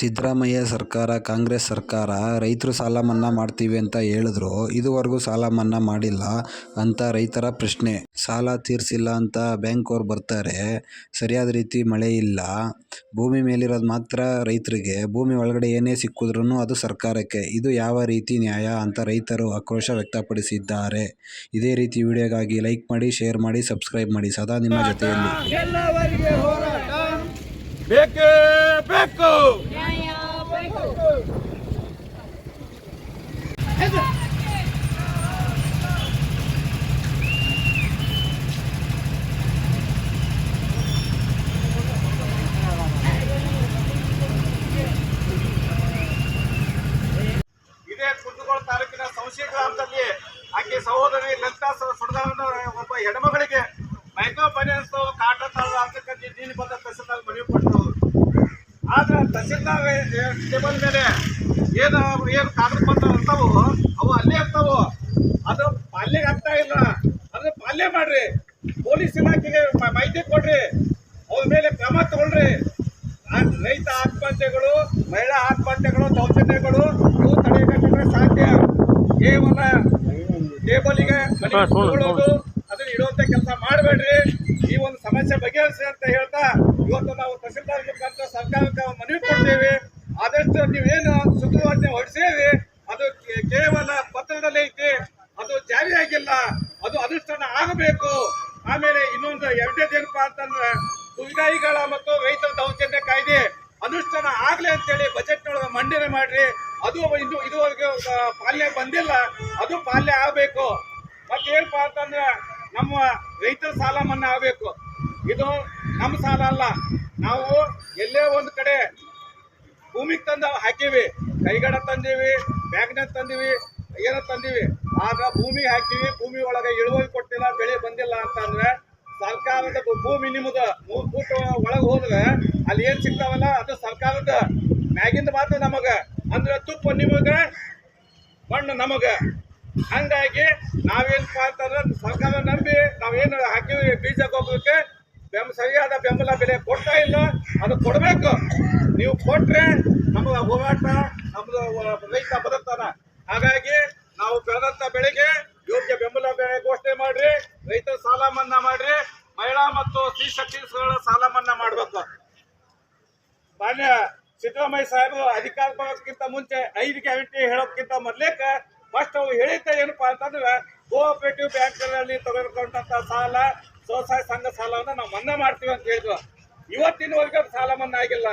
ಸಿದ್ದರಾಮಯ್ಯ ಸರ್ಕಾರ, ಕಾಂಗ್ರೆಸ್ ಸರ್ಕಾರ ರೈತರು ಸಾಲ ಮನ್ನಾ ಮಾಡ್ತೀವಿ ಅಂತ ಹೇಳಿದ್ರು, ಇದುವರೆಗೂ ಸಾಲ ಮನ್ನಾ ಮಾಡಿಲ್ಲ ಅಂತ ರೈತರ ಪ್ರಶ್ನೆ. ಸಾಲ ತೀರಿಸಿಲ್ಲ ಅಂತ ಬ್ಯಾಂಕ್ ಅವ್ರು ಬರ್ತಾರೆ, ಸರಿಯಾದ ರೀತಿ ಮಳೆ ಇಲ್ಲ. ಭೂಮಿ ಮೇಲಿರೋದು ಮಾತ್ರ ರೈತರಿಗೆ, ಭೂಮಿ ಒಳಗಡೆ ಏನೇ ಸಿಕ್ಕಿದ್ರೂ ಅದು ಸರ್ಕಾರಕ್ಕೆ. ಇದು ಯಾವ ರೀತಿ ನ್ಯಾಯ ಅಂತ ರೈತರು ಆಕ್ರೋಶ ವ್ಯಕ್ತಪಡಿಸಿದ್ದಾರೆ. ಇದೇ ರೀತಿ ವಿಡಿಯೋಗಾಗಿ ಲೈಕ್ ಮಾಡಿ, ಶೇರ್ ಮಾಡಿ, ಸಬ್ಸ್ಕ್ರೈಬ್ ಮಾಡಿ. ಸದಾ ನಿಮ್ಮ ಜೊತೆಯಲ್ಲಿ ಬೇಕು ಇದೇ ಕುಂದಗೋಳ ತಾಲೂಕಿನ ಸಂಶಯ ಗ್ರಾಮದಲ್ಲಿ ಆಕೆ ಸಹೋದರಿ ಲಲಿತಾ ಸುಡದಾನ ಒಬ್ಬ ಹೆಣ್ಮಗಳಿಗೆ ಮೈಕ್ರೋ ಫೈನಾನ್ಸ್ ಕಾಟ ತಾಳ ನೀನು ಬಂದ ತಹಸೀಲ್ದಾರ್ ಮನವಿ ಕೊಟ್ಟರು. ಆದ್ರೆ ತಹಸೀಲ್ದಾರ್ ಟೇಬಲ್ ಮೇಲೆ ಏನು ಏನು ಕಾಗದ ಪತ್ರ ಇರ್ತಾವು ಅವು ಅಲ್ಲೇ ಇರ್ತಾವು. ಅದು ಪಾಲ್ಯಗೆ ಆಗ್ತಾ ಇಲ್ಲ. ಅದನ್ನ ಪಾಲ್ಯ ಮಾಡ್ರಿ. ಪೊಲೀಸ್ ಇಲಾಖೆಗೆ ಮಾಹಿತಿ ಕೊಡ್ರಿ. ಅವ್ರ ಮೇಲೆ ಕ್ರಮ ತಗೊಳ್ರಿ. ರೈತ ಆತ್ಮಹತ್ಯೆಗಳು, ಮಹಿಳಾ ಆತ್ಮಹತ್ಯೆಗಳು, ದೌರ್ಜನ್ಯಗಳು ಇವು ತಡೆಗಟ್ಟಕ್ಕೆ ಸಾಧ್ಯ. ಕೇವಲ ಟೇಬಲಿಗೆ ಅದನ್ನ ಇಡುವಂತ ಕೆಲಸ ಮಾಡಬೇಡ್ರಿ. ಈ ಒಂದು ಸಮಸ್ಯೆ ಬಗೆಹರಿಸಿ ಅಂತ ಹೇಳ್ತಾ ಇವತ್ತು ನಾವು ತಹಸೀಲ್ದಾರ್ ಮುಖಾಂತರ ಸರ್ಕಾರಕ್ಕೆ ಮನವಿ ಕೊಡ್ತೇವೆ. ಆದಷ್ಟು ನೀವೇನು ಸುಗ್ರೀವಾಜ್ಞೆ ಹೊರಡಿಸೇವಿ ಅದು ಕೇವಲ ಪತ್ರದಲ್ಲಿ ಐತಿ ಅದು ಜಾರಿ ಆಗಿಲ್ಲ ಅದು ಅನುಷ್ಠಾನ ಆಗಬೇಕು. ಆಮೇಲೆ ಇನ್ನೊಂದು ಎರಡನೇದ ಏನಪ್ಪಾ ಅಂತಂದ್ರೆ ಕುಲ್ಗಾಯಿಗಳ ಮತ್ತು ರೈತರ ದೌರ್ಜನ್ಯ ಕಾಯ್ದೆ ಅನುಷ್ಠಾನ ಆಗ್ಲಿ ಅಂತೇಳಿ ಬಜೆಟ್ ಒಳಗೆ ಮಂಡನೆ ಮಾಡ್ರಿ. ಅದು ಇದು ಇದುವರೆಗೆ ಪಾಲ್ಯ ಬಂದಿಲ್ಲ. ಅದು ಪಾಲನೆ ಆಗಬೇಕು. ಮತ್ತೇನಪ್ಪ ಅಂತಂದ್ರೆ, ನಮ್ಮ ರೈತರ ಸಾಲ ಮನ್ನಾ ಆಗಬೇಕು. ಇದು ನಮ್ಮ ಸಾಲ ಅಲ್ಲ. ನಾವು ಎಲ್ಲೇ ಒಂದು ಕಡೆ ಭೂಮಿಗೆ ತಂದು ಹಾಕೀವಿ. ಕೈಗಡ ತಂದೀವಿ ಬ್ಯಾಗ್ನಾಗ ತಂದೀವಿ, ಏನೋ ತಂದೀವಿ. ಆಗ ಭೂಮಿ ಹಾಕಿವಿ, ಭೂಮಿ ಒಳಗೆ ಇಳುವರಿ ಕೊಟ್ಟಿಲ್ಲ, ಬೆಳೆ ಬಂದಿಲ್ಲ ಅಂತಂದ್ರೆ ಸರ್ಕಾರದ ಭೂಮಿ ನಿಮ್ಮದು ಮೂರು ಫೂಟ್ ಒಳಗೆ ಹೋದ್ರೆ ಅಲ್ಲಿ ಏನು ಸಿಗ್ತಾವಲ್ಲ, ಅದು ಸರ್ಕಾರದ ಮ್ಯಾಗಿಂದ ಮಾತ್ರ ನಮಗ. ಅಂದ್ರೆ ತುಪ್ಪ ನಿಮಗೆ, ಮಣ್ಣು ನಮಗ. ಹಂಗಾಗಿ ನಾವೇನಪ್ಪ ಅಂತಂದ್ರೆ ಸರ್ಕಾರ ನಂಬಿ ನಾವೇನು ಹಾಕಿವಿ ಬೀಜ ಗೊಬ್ಬರಕ್ಕೆ ಬೆಂಬ ಸರಿಯಾದ ಬೆಂಬಲ ಬೆಲೆ ಕೊಡ್ತಾ ಇಲ್ಲ. ಅದು ಕೊಡಬೇಕು. ನೀವು ಕೊಟ್ಟರೆ ನಮಗ ಹೋರಾಟ, ನಮ್ದು ರೈತ ಬದುಕ್ತಾನ. ಹಾಗಾಗಿ ನಾವು ಬೆಳೆದಂತ ಬೆಳೆಗೆ ಯೋಗ್ಯ ಬೆಂಬಲ ಬೆಲೆ ಘೋಷಣೆ ಮಾಡ್ರಿ ರೈತರ ಸಾಲ ಮನ್ನಾ ಮಾಡ್ರಿ, ಮಹಿಳಾ ಮತ್ತು ಸ್ತ್ರೀ ಶಕ್ತಿಗಳ ಸಾಲ ಮನ್ನಾ ಮಾಡ್ಬೇಕು. ಮಾನ್ಯ ಸಿದ್ದರಾಮಯ್ಯ ಸಾಹೇಬರು ಅಧಿಕಾರ ಬರೋದಕ್ಕಿಂತ ಮುಂಚೆ ಐದು ಗ್ಯಾರಂಟಿ ಹೇಳೋದಕ್ಕಿಂತ ಮೊದ್ಲೇಕ ಫಸ್ಟ್ ಅವ್ರು ಹೇಳಿದ್ದ ಏನಪ್ಪಾ ಅಂತಂದ್ರೆ ಕೋಆಪರೇಟಿವ್ ಬ್ಯಾಂಕ್ಗಳಲ್ಲಿ ತೆಗೆದುಕೊಂಡಂತ ಸಾಲ, ಸ್ವಸಹಾಯ ಸಂಘ ಸಾಲವನ್ನು ನಾವು ಮನ್ನಾ ಮಾಡ್ತೀವಿ ಅಂತ ಹೇಳಿದ್ರು. ಇವತ್ತಿನವರೆಗೂ ಸಾಲ ಮನ್ನಾ ಆಗಿಲ್ಲ.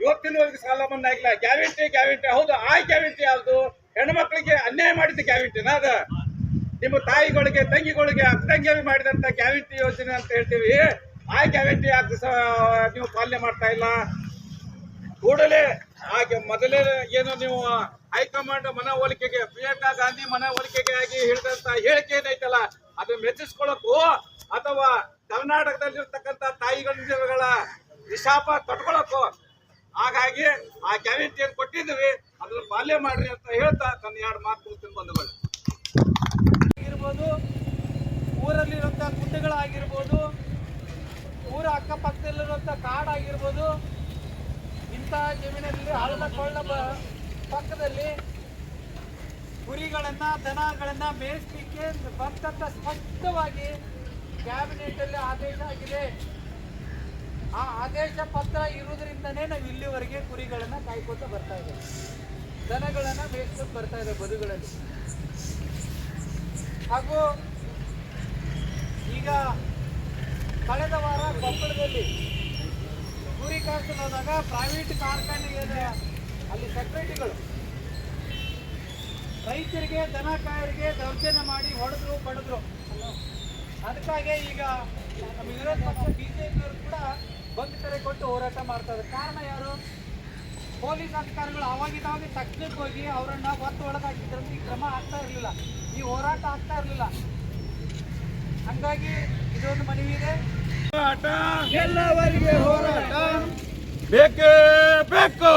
ಇವತ್ತಿನವರೆಗೂ ಸಾಲ ಮನ್ನಾ ಆಗಿಲ್ಲ. Guarantee guarantee. ಹೌದು, ಆ ಗ್ಯಾರಂಟಿ ಯಾವುದು? ಹೆಣ್ಮಕ್ಳಿಗೆ ಅನ್ಯಾಯ ಮಾಡಿದ ಗ್ಯಾರಂಟಿನ ಅದ. ನಿಮ್ಮ ತಾಯಿಗಳಿಗೆ, ತಂಗಿಗಳಿಗೆ ಅಕ್ಕಂಗಿಯರಿಗೆ ಮಾಡಿದಂತ ಗ್ಯಾರಂಟಿ ಯೋಜನೆ ಅಂತ ಹೇಳ್ತೀವಿ. ಆ ಗ್ಯಾರಂಟಿ ಯಾಕೆ ನೀವು ಪಾಲನೆ ಮಾಡ್ತಾ ಇಲ್ಲ? ಕೂಡಲೇ ಹಾಗೆ ಮೊದಲೇ ಏನು ನೀವು ಹೈಕಮಾಂಡ್ ಮನವೊಲಿಕೆಗೆ, ಪ್ರಿಯಾಂಕಾ ಗಾಂಧಿ ಮನವೊಲಿಕೆಗೆ ಆಗಿ ಹೇಳಿದಂತ ಹೇಳಿಕೆ ಏನೈತಲ್ಲ ಅದು ಮೆಚ್ಚಿಸ್ಕೊಳ್ಳಕ್ಕೂ ಅಥವಾ ಕರ್ನಾಟಕದಲ್ಲಿರ್ತಕ್ಕಂಥ ತಾಯಿಗಳ ವಿಶಾಪ ಕಟ್ಕೊಳಕ್ಕೂ ಹಾಗಾಗಿ ಆ ಗ್ಯಾರಂಟಿಯನ್ನು ಕೊಟ್ಟಿದ್ವಿ ಅದನ್ನ ಪಾಲನೆ ಮಾಡ್ರಿ ಅಂತ ಹೇಳ್ತಾ ತನ್ನ ಎರಡು ಮಾತು ಬಂಧುಗಳು. ಆಗಿರ್ಬೋದು ಊರಲ್ಲಿರುವಂಥ ಗುಡ್ಡಗಳಾಗಿರ್ಬೋದು ಊರ ಅಕ್ಕಪಕ್ಕದಲ್ಲಿರುವಂಥ ಕಾಡಾಗಿರ್ಬೋದು ಇಂಥ ಜಮೀನಲ್ಲಿ ಹಳ್ಳದ ಕೊಳ್ಳ ಪಕ್ಕದಲ್ಲಿ ಕುರಿಗಳನ್ನು ದನಗಳನ್ನು ಮೇಯಿಸಲಿಕ್ಕೆ ಬಂದಂಥ ಸ್ಪಷ್ಟವಾಗಿ ಕ್ಯಾಬಿನೆಟಲ್ಲಿ ಆದೇಶ ಆಗಿದೆ. ಆ ಆದೇಶ ಪತ್ರ ಇರುವುದರಿಂದನೇ ನಾವು ಇಲ್ಲಿವರೆಗೆ ಕುರಿಗಳನ್ನು ಕಾಯ್ಕೊತ ಬರ್ತಾ ಇದ್ದೇವೆ. ದನಗಳನ್ನು ಮೇಯಿಸ್ಕೊಂಡು ಬರ್ತಾ ಇದೆ ಬದುಗಳಲ್ಲಿ. ಹಾಗೂ ಈಗ ಕಳೆದ ವಾರ ಕೊಪ್ಪಳದಲ್ಲಿ ಕುರಿ ಕಾರ್ಖಾನೆ ಹೋದಾಗ ಪ್ರೈವೇಟ್ ಕಾರ್ಖಾನೆಗೆ ಅಲ್ಲಿ ಸೆಕ್ರೆಟರಿಗಳು ರೈತರಿಗೆ ದನ ಕಾಯರಿಗೆ ದೌರ್ಜನ್ಯ ಮಾಡಿ ಹೊಡೆದ್ರು ಬಡಿದ್ರು ಅದಕ್ಕಾಗಿ ಈಗ ನಮ್ಮ ವಿರೋಧ ಪಕ್ಷ ಬಿಜೆಪಿಯವರು ಕೂಡ ಬಂದ್ ಕರೆ ಕೊಟ್ಟು ಹೋರಾಟ ಮಾಡ್ತಾರೆ ಕಾರಣ ಯಾರು? ಪೊಲೀಸ್ ಅಧಿಕಾರಿಗಳು ಅವಾಗಿದ್ದಾವಾಗ ತಕ್ಷಣಕ್ಕೆ ಹೋಗಿ ಅವರನ್ನ ಒತ್ತು ಒಳಗಾಕಿದ್ರಂತ ಈ ಕ್ರಮ ಆಗ್ತಾ ಇರಲಿಲ್ಲ. ಈ ಹೋರಾಟ ಆಗ್ತಾ ಇರಲಿಲ್ಲ. ಹಂಗಾಗಿ ಇದೊಂದು ಮನವಿ ಇದೆ. ಎಲ್ಲವರಿಗೆ ಹೋರಾಟ. ಬೇಕೇ ಬೇಕು.